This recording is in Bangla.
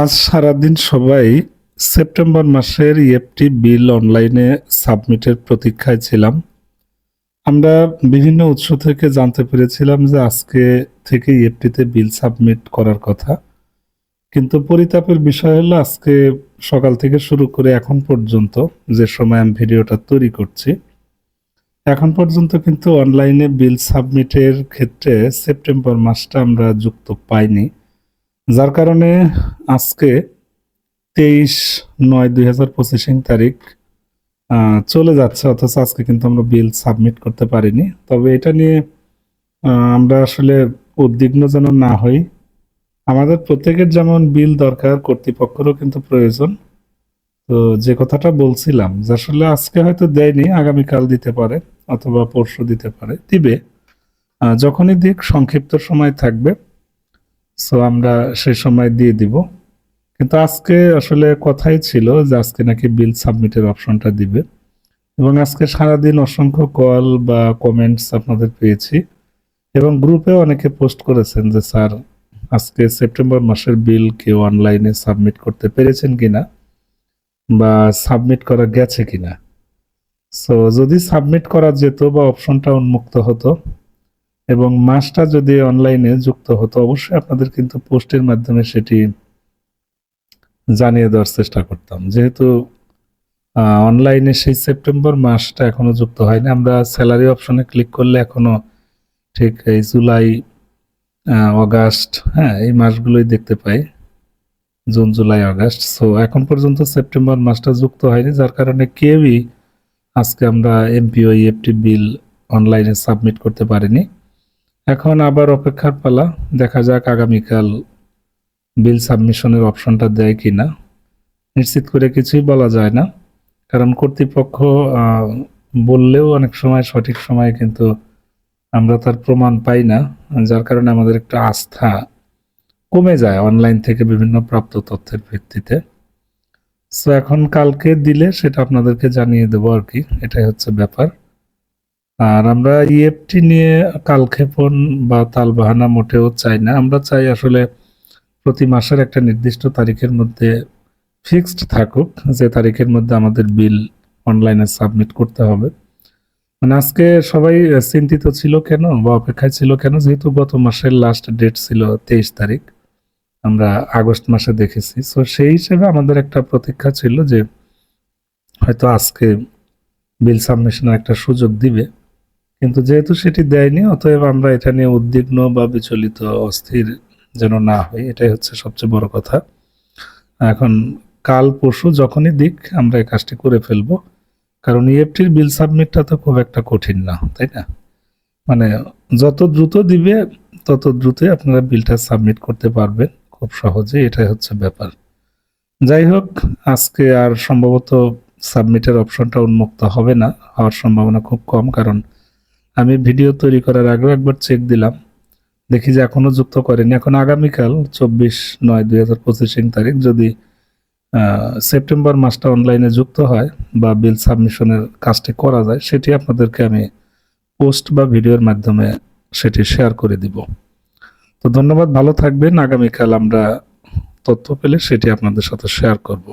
আজ সারাদিন সবাই সেপ্টেম্বর মাসের ইএফটি বিল অনলাইনে সাবমিটের প্রতীক্ষায় ছিলাম। আমরা বিভিন্ন উৎস থেকে জানতে পেরেছিলাম যে আজকে থেকে ইএফটিতে বিল সাবমিট করার কথা। কিন্তু পরিতাপের বিষয় হলো আজকে সকাল থেকে শুরু করে এখন পর্যন্ত যে সময় আমি ভিডিওটা তৈরি করছি, এখন পর্যন্ত কিন্তু অনলাইনে বিল সাবমিটের ক্ষেত্রে সেপ্টেম্বর মাসটা আমরা যুক্ত পাইনি। যার কারণে আজকে তেইশ নয় দুই হাজার পঁচিশিং তারিখ চলে যাচ্ছে। অথচ আজকে কিন্তু আমরা বিল সাবমিট করতে পারিনি। তবে এটা নিয়ে আমরা আসলে উদ্বিগ্ন যেন না হই। আমাদের প্রত্যেকের যেমন বিল দরকার, কর্তৃপক্ষেরও কিন্তু প্রয়োজন। তো যে কথাটা বলছিলাম যে আসলে আজকে হয়তো দেয়নি, আগামীকাল দিতে পারে অথবা পরশু দিতে পারে। দিবে। যখনই দিক, সংক্ষিপ্ত সময় থাকবে। সো আমরা সেই সময় দিয়ে দিব। কিন্তু আজকে আসলে কথাই ছিল যে আজকে নাকি বিল সাবমিটের অপশনটা দিবে। এবং আজকে সারাদিন অসংখ্য কল বা কমেন্টস আপনাদের পেয়েছি। এবং গ্রুপে অনেকে পোস্ট করেছেন যে, স্যার, আজকে সেপ্টেম্বর মাসের বিল কেউ অনলাইনে সাবমিট করতে পেরেছেন কিনা? বা সাবমিট করা গেছে কিনা? সো যদি সাবমিট করা যেত বা অপশনটা উন্মুক্ত হতো এবং মাসটা যদি অনলাইনে যুক্ত হতো, অবশ্যই আপনাদের কিন্তু পোস্টের মাধ্যমে সেটি জানিয়ে দেওয়ার চেষ্টা করতাম। যেহেতু অনলাইনে সেই সেপ্টেম্বর মাসটা এখনও যুক্ত হয়নি, আমরা স্যালারি অপশনে ক্লিক করলে এখনও ঠিক এই জুলাই অগাস্ট হ্যাঁ এই মাসগুলোই দেখতে পাই। জুন জুলাই অগাস্ট সো এখন পর্যন্ত সেপ্টেম্বর মাসটা যুক্ত হয়নি, যার কারণে কেউই আজকে আমরা এমপিও ইএফটি বিল অনলাইনে সাবমিট করতে পারিনি। এখন আবার অপেক্ষার পালা। দেখা যাক আগামীকাল বিল সাবমিশনের অপশনটা দেয় কি না নিশ্চিত করে কিছুই বলা যায় না। কারণ কর্তৃপক্ষ বললেও অনেক সময়, সঠিক সময়ে কিন্তু আমরা তার প্রমাণ পাই না। যার কারণে আমাদের একটা আস্থা কমে যায় অনলাইন থেকে বিভিন্ন প্রাপ্ত তথ্যের ভিত্তিতে। সো এখন কালকে দিলে সেটা আপনাদেরকে জানিয়ে দেবো আর কি। এটাই হচ্ছে ব্যাপার। আর আমরা ইএফটি নিয়ে কালক্ষেপণ বা তালবাহানা মোটেও চাই না। আমরা চাই আসলে প্রতি মাসের একটা নির্দিষ্ট তারিখের মধ্যে ফিক্সড থাকুক, যে তারিখের মধ্যে আমাদের বিল অনলাইনে সাবমিট করতে হবে। মানে আজকে সবাই চিন্তিত ছিল কেন বা অপেক্ষায় ছিল কেন? যেহেতু গত মাসের লাস্ট ডেট ছিল তেইশ তারিখ, আমরা আগস্ট মাসে দেখেছি। সো সেই হিসেবে আমাদের একটা প্রতীক্ষা ছিল যে হয়তো আজকে বিল সাবমিশনের একটা সুযোগ দিবে। কিন্তু যেহেতু সেটি দেয়নি, অতএব আমরা এটা নিয়ে উদ্বিগ্ন বা বিচলিত, অস্থির যেন না হই, এটাই হচ্ছে সবচেয়ে বড় কথা। এখন কাল পরশু যখনই দিক, আমরা এই কাজটি করে ফেলব। কারণ ইএফটির বিল সাবমিটটা তো খুব একটা কঠিন না, তাই না? মানে যত দ্রুত দিবে, তত দ্রুতই আপনারা বিলটা সাবমিট করতে পারবেন, খুব সহজে এটাই হচ্ছে ব্যাপার। যাই হোক, আজকে আর সম্ভবত সাবমিটের অপশনটা উন্মুক্ত হবে না, হওয়ার সম্ভাবনা খুব কম, কারণ আমি ভিডিও তৈরি করার আগেও একবার চেক দিলাম। দেখি যে এখনও যুক্ত করেনি। এখন আগামীকাল চব্বিশ নয় দুই হাজার পঁচিশ তারিখ যদি সেপ্টেম্বর মাসটা অনলাইনে যুক্ত হয় বা বিল সাবমিশনের কাজটি করা যায়, সেটি আপনাদেরকে আমি পোস্ট বা ভিডিওর মাধ্যমে সেটি শেয়ার করে দিব। তো ধন্যবাদ, ভালো থাকবেন। আগামীকাল আমরা তথ্য পেলে সেটি আপনাদের সাথে শেয়ার করব।